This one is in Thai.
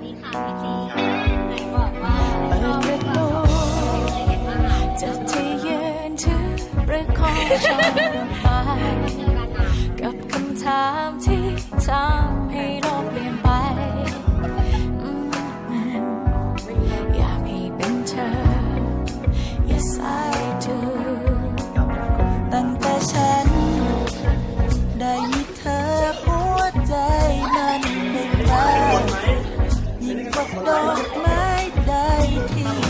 ปิดประตูจีกจะที่ยืนถือประคองฉันไปกับคำถามที่ถาม 天听